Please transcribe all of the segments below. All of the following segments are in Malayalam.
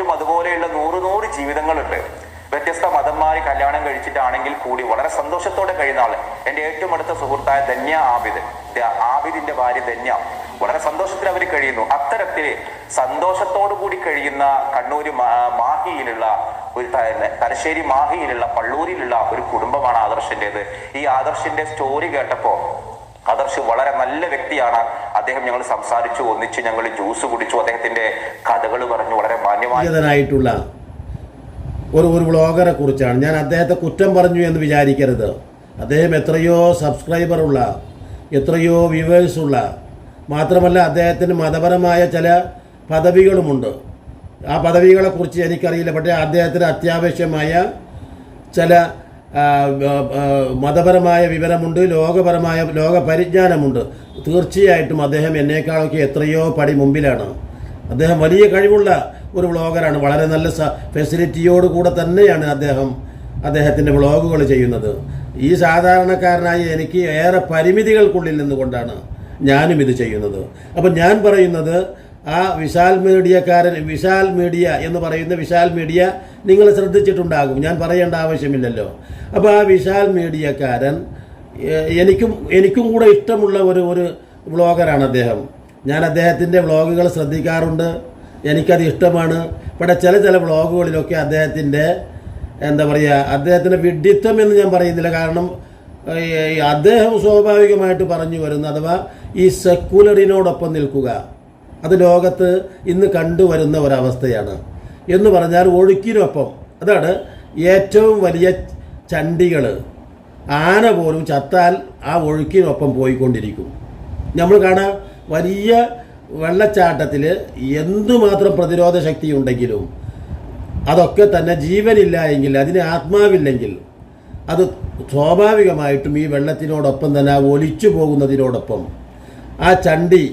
മറ്റും അതുപോലെയുള്ള നൂറ് നൂറ് ജീവിതങ്ങളുണ്ട്. വ്യത്യസ്ത മതന്മാര് കല്യാണം കഴിച്ചിട്ടാണെങ്കിൽ കൂടി വളരെ സന്തോഷത്തോടെ കഴിയുന്ന ആൾ. എന്റെ ഏറ്റവും അടുത്ത സുഹൃത്തായ ധന്യ ആബിദ്. ആബിദിന്റെ ഭാര്യ ധന്യ. വളരെ സന്തോഷത്തിൽ അവർ കഴിയുന്നു. അത്തരത്തിൽ സന്തോഷത്തോടു കൂടി കഴിയുന്ന കണ്ണൂര് മാഹിയിലുള്ള ഒരു തലശ്ശേരി മാഹിയിലുള്ള പള്ളൂരിലുള്ള ഒരു കുടുംബമാണ് ആദർശിന്റേത് ഈ ആദർശിന്റെ സ്റ്റോറി കേട്ടപ്പോ ആദർശ് വളരെ നല്ല വ്യക്തിയാണ്. അദ്ദേഹം ഞങ്ങൾ സംസാരിച്ചു ഒന്നിച്ച് ഞങ്ങൾ ജ്യൂസ് കുടിച്ചു അദ്ദേഹത്തിന്റെ കഥകൾ പറഞ്ഞു. വളരെ മാന്യമായിട്ടുള്ള ഒരു ഒരു വ്ളോഗറെ കുറിച്ചാണ്. ഞാൻ അദ്ദേഹത്തെ കുറ്റം പറഞ്ഞു എന്ന് വിചാരിക്കരുത്. അദ്ദേഹം എത്രയോ സബ്സ്ക്രൈബറുള്ള എത്രയോ വ്യൂവേഴ്സുള്ള മാത്രമല്ല അദ്ദേഹത്തിന് മതപരമായ ചില പദവികളുമുണ്ട്. ആ പദവികളെക്കുറിച്ച് എനിക്കറിയില്ല പക്ഷേ അദ്ദേഹത്തിന് അത്യാവശ്യമായ ചില മതപരമായ വിവരമുണ്ട് ലോകപരമായ ലോക പരിജ്ഞാനമുണ്ട് തീർച്ചയായിട്ടും അദ്ദേഹം എന്നേക്കാളൊക്കെ എത്രയോ പടി മുമ്പിലാണ്. അദ്ദേഹം വലിയ കഴിവുള്ള ഒരു വ്ളോഗറാണ്. വളരെ നല്ല ഫെസിലിറ്റിയോട് കൂടെ തന്നെയാണ് അദ്ദേഹം അദ്ദേഹത്തിന്റെ വ്ളോഗുകൾ ചെയ്യുന്നത്. ഈ സാധാരണക്കാരനായി എനിക്ക് ഏറെ പരിമിതികൾക്കുള്ളിൽ നിന്നുകൊണ്ടാണ് ഞാനും ഇത് ചെയ്യുന്നത്. അപ്പം ഞാൻ പറയുന്നത് ആ വിശാൽ മീഡിയക്കാരൻ വിശാൽ മീഡിയ എന്ന് പറയുന്ന വിശാൽ മീഡിയ നിങ്ങൾ ശ്രദ്ധിച്ചിട്ടുണ്ടാകും. ഞാൻ പറയേണ്ട ആവശ്യമില്ലല്ലോ. അപ്പോൾ ആ വിശാൽ മീഡിയക്കാരൻ എനിക്കും എനിക്കും കൂടെ ഇഷ്ടമുള്ള ഒരു ഒരു വ്ളോഗറാണ് അദ്ദേഹം. ഞാൻ അദ്ദേഹത്തിന്റെ വ്ളോഗുകൾ ശ്രദ്ധിക്കാറുണ്ട്. എനിക്കത് ഇഷ്ടമാണ്. ഇവിടെ ചില ചില വ്ളോഗുകളിലൊക്കെ അദ്ദേഹത്തിന്റെ എന്താ പറയുക അദ്ദേഹത്തിന്റെ വിഡിത്വം എന്ന് ഞാൻ പറയുന്നില്ല. കാരണം അദ്ദേഹം സ്വാഭാവികമായിട്ട് പറഞ്ഞു വരുന്ന അഥവാ ഈ സെക്കുലറിനോടൊപ്പം നിൽക്കുക. അത് ലോകത്ത് ഇന്ന് കണ്ടുവരുന്ന ഒരവസ്ഥയാണ്. എന്ന് പറഞ്ഞാൽ ഒഴുക്കിനൊപ്പം അതാണ് ഏറ്റവും വലിയ ചണ്ടികൾ. ആന പോലും ചത്താൽ ആ ഒഴുക്കിനൊപ്പം പോയിക്കൊണ്ടിരിക്കും. നമ്മൾ കാണാം വലിയ വെള്ളച്ചാട്ടത്തിൽ എന്തുമാത്രം പ്രതിരോധ ശക്തി ഉണ്ടെങ്കിലും അതൊക്കെ തന്നെ ജീവനില്ല എങ്കിൽ അതിന് ആത്മാവില്ലെങ്കിൽ അത് സ്വാഭാവികമായിട്ടും ഈ വെള്ളത്തിനോടൊപ്പം തന്നെ ആ ഒലിച്ചു പോകുന്നതിനോടൊപ്പം ആ ചണ്ടി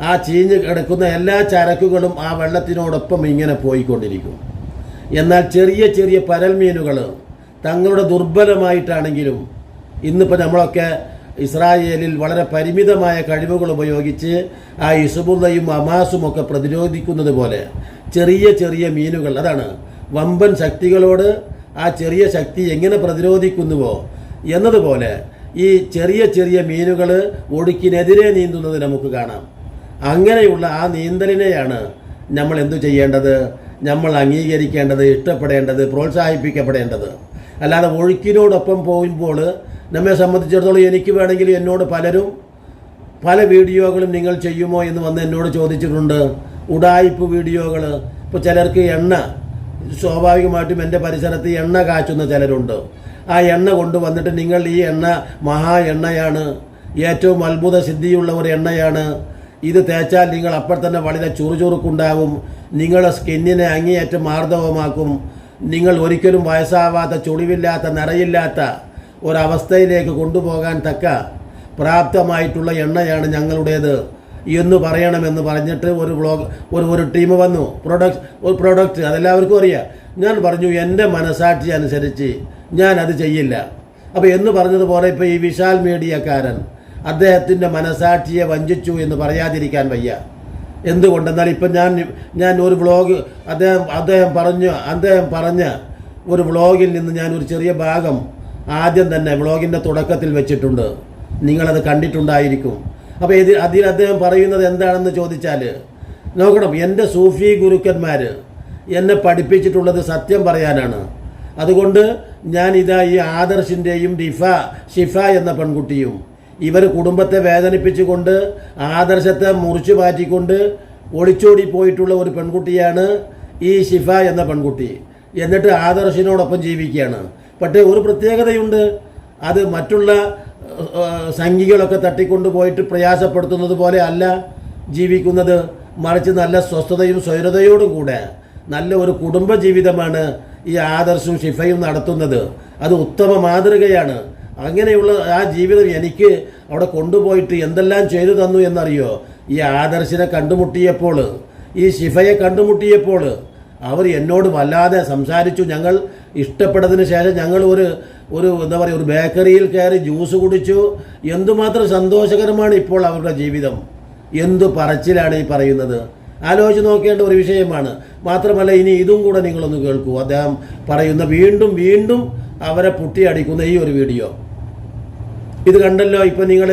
ആ ചീഞ്ഞ് കിടക്കുന്ന എല്ലാ ചരക്കുകളും ആ വെള്ളത്തിനോടൊപ്പം ഇങ്ങനെ പോയിക്കൊണ്ടിരിക്കും. എന്നാൽ ചെറിയ ചെറിയ പരൽമീനുകൾ തങ്ങളുടെ ദുർബലമായിട്ടാണെങ്കിലും ഇന്നിപ്പോൾ നമ്മളൊക്കെ ഇസ്രായേലിൽ വളരെ പരിമിതമായ കഴിവുകൾ ഉപയോഗിച്ച് ആ ഇസുബുള്ളയും അമാസും ഒക്കെ പ്രതിരോധിക്കുന്നത് പോലെ ചെറിയ ചെറിയ മീനുകൾ അതാണ് വമ്പൻ ശക്തികളോട് ആ ചെറിയ ശക്തി എങ്ങനെ പ്രതിരോധിക്കുന്നുവോ എന്നതുപോലെ ഈ ചെറിയ ചെറിയ മീനുകൾ ഒഴുക്കിനെതിരെ നീന്തുന്നത് നമുക്ക് കാണാം. അങ്ങനെയുള്ള ആ നീന്തലിനെയാണ് നമ്മൾ എന്തു ചെയ്യേണ്ടത്? നമ്മൾ അംഗീകരിക്കേണ്ടത് ഇഷ്ടപ്പെടേണ്ടത് പ്രോത്സാഹിപ്പിക്കപ്പെടേണ്ടത്. അല്ലാതെ ഒഴുക്കിനോടൊപ്പം പോകുമ്പോൾ നമ്മെ സംബന്ധിച്ചിടത്തോളം എനിക്ക് വേണമെങ്കിൽ എന്നോട് പലരും പല വീഡിയോകളും നിങ്ങൾ ചെയ്യുമോ എന്ന് വന്ന് എന്നോട് ചോദിച്ചിട്ടുണ്ട്. ഉടായിപ്പ് വീഡിയോകൾ ഇപ്പോൾ ചിലർക്ക് എണ്ണ സ്വാഭാവികമായിട്ടും എന്റെ പരിസരത്ത് എണ്ണ കാച്ചുന്ന ചിലരുണ്ട്. ആ എണ്ണ കൊണ്ടുവന്നിട്ട് നിങ്ങൾ ഈ എണ്ണ മഹാ എണ്ണയാണ്. ഏറ്റവും അത്ഭുത സിദ്ധിയുള്ള ഒരു എണ്ണയാണ്. ഇത് തേച്ചാൽ നിങ്ങൾ അപ്പോൾ തന്നെ വളരെ ചുറുചുറുക്കുണ്ടാവും നിങ്ങളുടെ സ്കിന്നിനെ അങ്ങേയറ്റം മാർദ്ദവമാക്കും നിങ്ങൾ ഒരിക്കലും വയസ്സാവാത്ത ചുളിവില്ലാത്ത നിറയില്ലാത്ത ഒരവസ്ഥയിലേക്ക് കൊണ്ടുപോകാൻ തക്ക പ്രാപ്തമായിട്ടുള്ള എണ്ണയാണ് ഞങ്ങളുടേത്. എന്ന് പറയണമെന്ന് പറഞ്ഞിട്ട് ഒരു ബ്ലോഗ് ഒരു ഒരു ടീം വന്നു. പ്രൊഡക്റ്റ് ഒരു പ്രൊഡക്റ്റ് അതെല്ലാവർക്കും അറിയാം. ഞാൻ പറഞ്ഞു എന്റെ മനസാക്ഷി അനുസരിച്ച് ഞാൻ അത് ചെയ്യില്ല. അപ്പോൾ എന്ന് പറഞ്ഞതുപോലെ ഇപ്പോൾ ഈ വിശാൽ മീഡിയക്കാരൻ അദ്ദേഹത്തിന്റെ മനസാക്ഷിയെ വഞ്ചിച്ചു എന്ന് പറയാതിരിക്കാൻ വയ്യ. എന്തുകൊണ്ടെന്നാൽ ഇപ്പം ഞാൻ ഞാൻ ഒരു വ്ളോഗ് അദ്ദേഹം അദ്ദേഹം പറഞ്ഞു അദ്ദേഹം പറഞ്ഞ ഒരു വ്ളോഗിൽ നിന്ന് ഞാൻ ഒരു ചെറിയ ഭാഗം ആദ്യം തന്നെ വ്ളോഗിന്റെ തുടക്കത്തിൽ വെച്ചിട്ടുണ്ട്. നിങ്ങളത് കണ്ടിട്ടുണ്ടായിരിക്കും. അപ്പോൾ ഇതിൽ അതിൽ അദ്ദേഹം പറയുന്നത് എന്താണെന്ന് ചോദിച്ചാൽ നോക്കണം എന്റെ സൂഫി ഗുരുക്കന്മാർ എന്നെ പഠിപ്പിച്ചിട്ടുള്ളത് സത്യം പറയാനാണ്. അതുകൊണ്ട് ഞാൻ ഇതാ ഈ ആദർശിന്റെയും ഡിഫ ഷിഫ എന്ന പെൺകുട്ടിയും ഇവർ കുടുംബത്തെ വേദനിപ്പിച്ചുകൊണ്ട് ആദർശത്തെ മുറിച്ചു മാറ്റിക്കൊണ്ട് ഒളിച്ചോടി പോയിട്ടുള്ള ഒരു പെൺകുട്ടിയാണ് ഈ ഷിഫ എന്ന പെൺകുട്ടി. എന്നിട്ട് ആദർശിനോടൊപ്പം ജീവിക്കുകയാണ്. പക്ഷേ ഒരു പ്രത്യേകതയുണ്ട്. അത് മറ്റുള്ള സംഘികളൊക്കെ തട്ടിക്കൊണ്ട് പോയിട്ട് പ്രയാസപ്പെടുത്തുന്നത് പോലെ അല്ല ജീവിക്കുന്നത്. മറിച്ച് നല്ല സ്വസ്ഥതയും സ്വൈരതയോടും കൂടെ നല്ല ഒരു കുടുംബ ജീവിതമാണ് ഈ ആദർശവും ഷിഫയും നടത്തുന്നത്. അത് ഉത്തമ മാതൃകയാണ്. അങ്ങനെയുള്ള ആ ജീവിതം എനിക്ക് അവിടെ കൊണ്ടുപോയിട്ട് എന്തെല്ലാം ചെയ്തു തന്നു എന്നറിയോ? ഈ ആദർശിനെ കണ്ടുമുട്ടിയപ്പോൾ ഈ ശിഫയെ കണ്ടുമുട്ടിയപ്പോൾ അവർ എന്നോട് വല്ലാതെ സംസാരിച്ചു. ഞങ്ങൾ ഇഷ്ടപ്പെട്ടതിന് ശേഷം ഞങ്ങൾ ഒരു ഒരു എന്താ പറയുക ഒരു ബേക്കറിയിൽ കയറി ജ്യൂസ് കുടിച്ചു. എന്തുമാത്രം സന്തോഷകരമാണ് ഇപ്പോൾ അവരുടെ ജീവിതം. എന്തു പറച്ചിലാണ് ഈ പറയുന്നത്? ആലോചിച്ച് നോക്കേണ്ട ഒരു വിഷയമാണ്. മാത്രമല്ല ഇനി ഇതും കൂടെ നിങ്ങളൊന്ന് കേൾക്കൂ. അദ്ദേഹം പറയുന്ന വീണ്ടും വീണ്ടും അവരെ പൊട്ടിയടിക്കുന്ന ഈ ഒരു വീഡിയോ. ഇത് കണ്ടല്ലോ? ഇപ്പം നിങ്ങൾ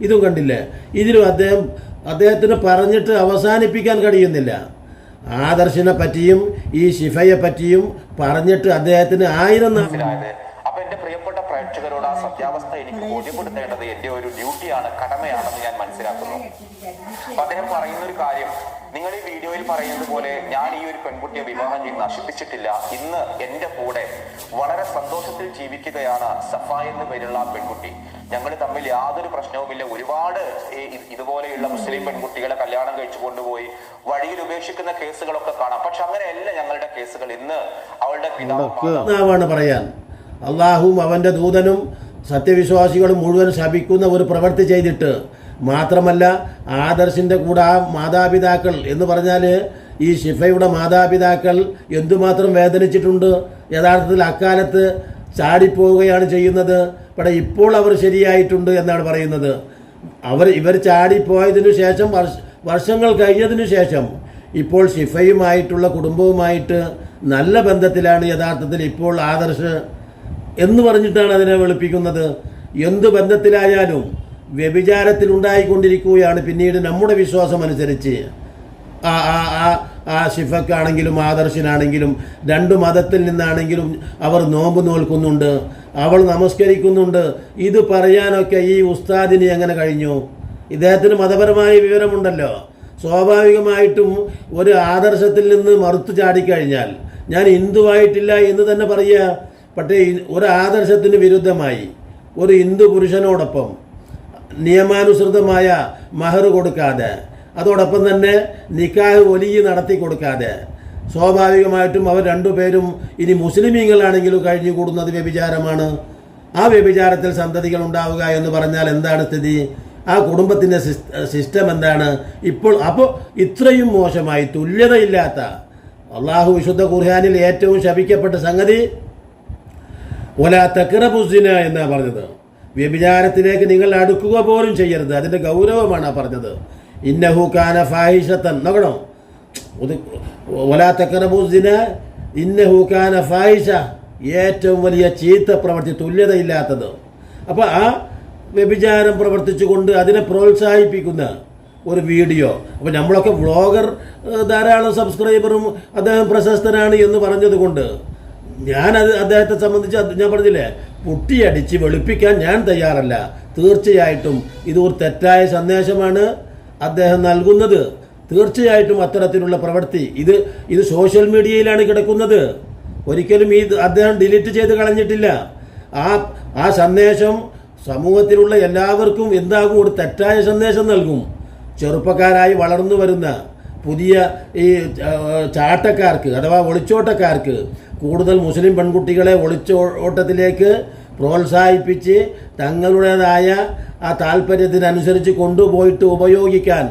ഇതും കണ്ടില്ലേ? ഇതിലും അദ്ദേഹം അദ്ദേഹത്തിന് പറഞ്ഞിട്ട് അവസാനിപ്പിക്കാൻ കഴിയുന്നില്ല. ആദർശിനെ പറ്റിയും ഈ ശിഫയെ പറ്റിയും പറഞ്ഞിട്ട് അദ്ദേഹത്തിന് ആയിരം നാ- മനസ്സിലായത് അപ്പൊ എന്റെ പ്രിയപ്പെട്ട പ്രേക്ഷകരോട് ആ സത്യാവസ്ഥ എനിക്ക് ബോധ്യപ്പെടുത്തേണ്ടത് എന്റെ ഒരു ഡ്യൂട്ടിയാണ് കടമയാണെന്ന് ഞാൻ മനസ്സിലാക്കുന്നു. അപ്പൊ അദ്ദേഹം പറയുന്ന ഒരു കാര്യം നിങ്ങൾ ഈ വീഡിയോയിൽ പറയുന്നത് പോലെ ഞാൻ ഈ ഒരു പെൺകുട്ടിയെ വിവാഹം ചെയ്ത് നശിപ്പിച്ചിട്ടില്ല. ഇന്ന് എന്റെ കൂടെ വളരെ സന്തോഷത്തിൽ ജീവിക്കുകയാണ് സഫ എന്ന് പേരുള്ള ആ പെൺകുട്ടി. ഞങ്ങൾ തമ്മിൽ യാതൊരു പ്രശ്നവുമില്ല ഒരുപാട് ഇതുപോലെയുള്ള മുസ്ലിം പെൺകുട്ടികളെ കല്യാണം കഴിച്ചു കൊണ്ടുപോയി വഴിയിൽ ഉപേക്ഷിക്കുന്ന കേസുകളൊക്കെ കാണാം. പക്ഷെ അങ്ങനെയല്ല ഞങ്ങളുടെ കേസുകൾ. ഇന്ന് അവളുടെ പിതാവ് പറയാൻ? അള്ളാഹുവും അവന്റെ ദൂതനും സത്യവിശ്വാസികളും മുഴുവൻ ശപിക്കുന്ന ഒരു പ്രവൃത്തി ചെയ്തിട്ട് മാത്രമല്ല ആദർശിന്റെ കൂടെ ആ മാതാപിതാക്കൾ എന്ന് പറഞ്ഞാൽ ഈ ഷിഫയുടെ മാതാപിതാക്കൾ എന്തുമാത്രം വേദനിച്ചിട്ടുണ്ട്? യഥാർത്ഥത്തിൽ അക്കാലത്ത് ചാടിപ്പോവുകയാണ് ചെയ്യുന്നത്. പക്ഷേ ഇപ്പോൾ അവർ ശരിയായിട്ടുണ്ട് എന്നാണ് പറയുന്നത്. അവർ ഇവർ ചാടിപ്പോയതിനു ശേഷം വർഷ വർഷങ്ങൾ കഴിഞ്ഞതിനു ശേഷം ഇപ്പോൾ ഷിഫയുമായിട്ടുള്ള കുടുംബവുമായിട്ട് നല്ല ബന്ധത്തിലാണ് യഥാർത്ഥത്തിൽ ഇപ്പോൾ ആദർശ് എന്ന് പറഞ്ഞിട്ടാണ് അതിനെ വെളുപ്പിക്കുന്നത്. എന്ത് ബന്ധത്തിലായാലും വ്യഭിചാരത്തിൽ ഉണ്ടായിക്കൊണ്ടിരിക്കുകയാണ് പിന്നീട് നമ്മുടെ വിശ്വാസം അനുസരിച്ച്. ആ ആ ആ ആ ഷിഫക്കാണെങ്കിലും ആദർശനാണെങ്കിലും രണ്ട് മതത്തിൽ നിന്നാണെങ്കിലും അവർ നോമ്പ് നോൽക്കുന്നുണ്ട്. അവൾ നമസ്കരിക്കുന്നുണ്ട്. ഇത് പറയാനൊക്കെ ഈ ഉസ്താദിന് എങ്ങനെ കഴിഞ്ഞു? ഇദ്ദേഹത്തിന് മതപരമായ വിവരമുണ്ടല്ലോ. സ്വാഭാവികമായിട്ടും ഒരു ആദർശത്തിൽ നിന്ന് മറുത്തു ചാടിക്കഴിഞ്ഞാൽ ഞാൻ ഹിന്ദുവായിട്ടില്ല എന്ന് തന്നെ പറയുക. പക്ഷേ ഒരു ആദർശത്തിന് വിരുദ്ധമായി ഒരു ഹിന്ദു പുരുഷനോടൊപ്പം നിയമാനുസൃതമായ മഹർ കൊടുക്കാതെ അതോടൊപ്പം തന്നെ നിക്കാഹ് ഒലിയി നടത്തി കൊടുക്കാതെ സ്വാഭാവികമായിട്ടും അവർ രണ്ടുപേരും ഇനി മുസ്ലിമീങ്ങളാണെങ്കിലും കഴിഞ്ഞു കൂടുന്നത് വ്യഭിചാരമാണ്. ആ വ്യഭിചാരത്തിൽ സന്തതികൾ ഉണ്ടാവുക എന്ന് പറഞ്ഞാൽ എന്താണ് സ്ഥിതി? ആ കുടുംബത്തിന്റെ സിസ്റ്റം എന്താണ്? ഇപ്പോൾ അപ്പോൾ ഇത്രയും മോശമായി തുല്യതയില്ലാത്ത അള്ളാഹു വിശുദ്ധ ഖുർഹാനിൽ ഏറ്റവും ശപിക്കപ്പെട്ട സംഗതി ഒല തക്രബുസിന എന്നാ പറഞ്ഞത്. വ്യഭിചാരത്തിലേക്ക് നിങ്ങൾ അടുക്കുക പോലും ചെയ്യരുത്. അതിന്റെ ഗൗരവമാണ് പറഞ്ഞത്. ഇന്നഹു കാന ഫാഹിഷത്തൻ. നോക്കണം? ഒലാത്തക്കിറപുസിന ഒല തക്രബുസിന ഇന്നഹു കാന ഫാഹിഷ. ഏറ്റവും വലിയ ചീത്ത പ്രവൃത്തി തുല്യതയില്ലാത്തത്. അപ്പോൾ ആ വ്യഭിചാരം പ്രവർത്തിച്ചുകൊണ്ട് അതിനെ പ്രോത്സാഹിപ്പിക്കുന്ന ഒരു വീഡിയോ. അപ്പോൾ നമ്മളൊക്കെ വ്ളോഗർ ധാരാളം സബ്സ്ക്രൈബറും അദ്ദേഹം പ്രശസ്തനാണ് എന്ന് പറഞ്ഞതുകൊണ്ട് ഞാനത് അദ്ദേഹത്തെ സംബന്ധിച്ച് ഞാൻ പറഞ്ഞില്ലേ? പൊട്ടിയടിച്ച് വെളുപ്പിക്കാൻ ഞാൻ തയ്യാറല്ല. തീർച്ചയായിട്ടും ഇത് ഒരു തെറ്റായ സന്ദേശമാണ് അദ്ദേഹം നൽകുന്നത്. തീർച്ചയായിട്ടും അത്തരത്തിലുള്ള പ്രവൃത്തി. ഇത് ഇത് സോഷ്യൽ മീഡിയയിലാണ് കിടക്കുന്നത്. ഒരിക്കലും ഈ അദ്ദേഹം ഡിലീറ്റ് ചെയ്ത് കളഞ്ഞിട്ടില്ല. ആ ആ സന്ദേശം സമൂഹത്തിലുള്ള എല്ലാവർക്കും എന്താകും? ഒരു തെറ്റായ സന്ദേശം നൽകും. ചെറുപ്പക്കാരായി വളർന്നു വരുന്ന പുതിയ ഈ ചാട്ടക്കാർക്ക് അഥവാ ഒളിച്ചോട്ടക്കാർക്ക് കൂടുതൽ മുസ്ലിം പെൺകുട്ടികളെ ഒളിച്ചോട്ടത്തിലേക്ക് പ്രോത്സാഹിപ്പിച്ച് തങ്ങളുടേതായ ആ താല്പര്യത്തിനനുസരിച്ച് കൊണ്ടുപോയിട്ട് ഉപയോഗിക്കാൻ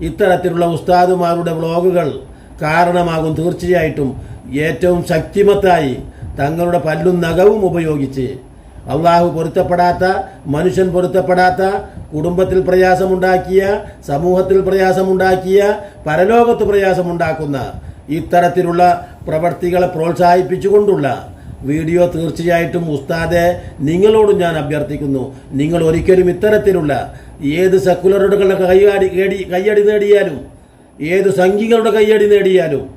ഇത്തരത്തിലുള്ള ഉസ്താദുമാരുടെ വ്ളോഗുകൾ കാരണമാകും തീർച്ചയായിട്ടും ഏറ്റവും ശക്തിമത്തായി തങ്ങളുടെ പല്ലും നഖവും ഉപയോഗിച്ച് അള്ളാഹു പൊരുത്തപ്പെടാത്ത മനുഷ്യൻ പൊരുത്തപ്പെടാത്ത കുടുംബത്തിൽ പ്രയാസമുണ്ടാക്കിയ സമൂഹത്തിൽ പ്രയാസമുണ്ടാക്കിയ പരലോകത്ത് പ്രയാസമുണ്ടാക്കുന്ന ഇത്തരത്തിലുള്ള പ്രവർത്തികളെ പ്രോത്സാഹിപ്പിച്ചുകൊണ്ടുള്ള വീഡിയോ തീർച്ചയായിട്ടും ഉസ്താദെ നിങ്ങളോടും ഞാൻ അഭ്യർത്ഥിക്കുന്നു. നിങ്ങൾ ഒരിക്കലും ഇത്തരത്തിലുള്ള ഏത് സെക്കുലറുകളുടെ കൈയാടി കേടി കയ്യടി നേടിയാലും ഏത് സംഘികളുടെ കയ്യടി നേടിയാലും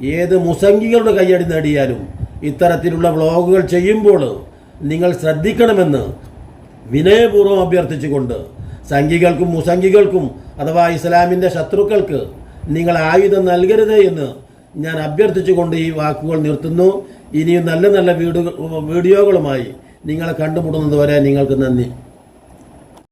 ഏത് മുസംഘികളുടെ കയ്യടി നേടിയാലും ഇത്തരത്തിലുള്ള വ്ളോഗുകൾ ചെയ്യുമ്പോൾ നിങ്ങൾ ശ്രദ്ധിക്കണമെന്ന് വിനയപൂർവം അഭ്യർത്ഥിച്ചുകൊണ്ട് സംഘികൾക്കും മുസംഘികൾക്കും അഥവാ ഇസ്ലാമിന്റെ ശത്രുക്കൾക്ക് നിങ്ങൾ ആയുധം നൽകരുത് എന്ന് ഞാൻ അഭ്യർത്ഥിച്ചുകൊണ്ട് ഈ വാക്കുകൾ നിർത്തുന്നു. ഇനിയും നല്ല നല്ല വീഡിയോ വീഡിയോകളുമായി നിങ്ങളെ കണ്ടുമുട്ടുന്നതുവരെ നിങ്ങൾക്ക് നന്ദി.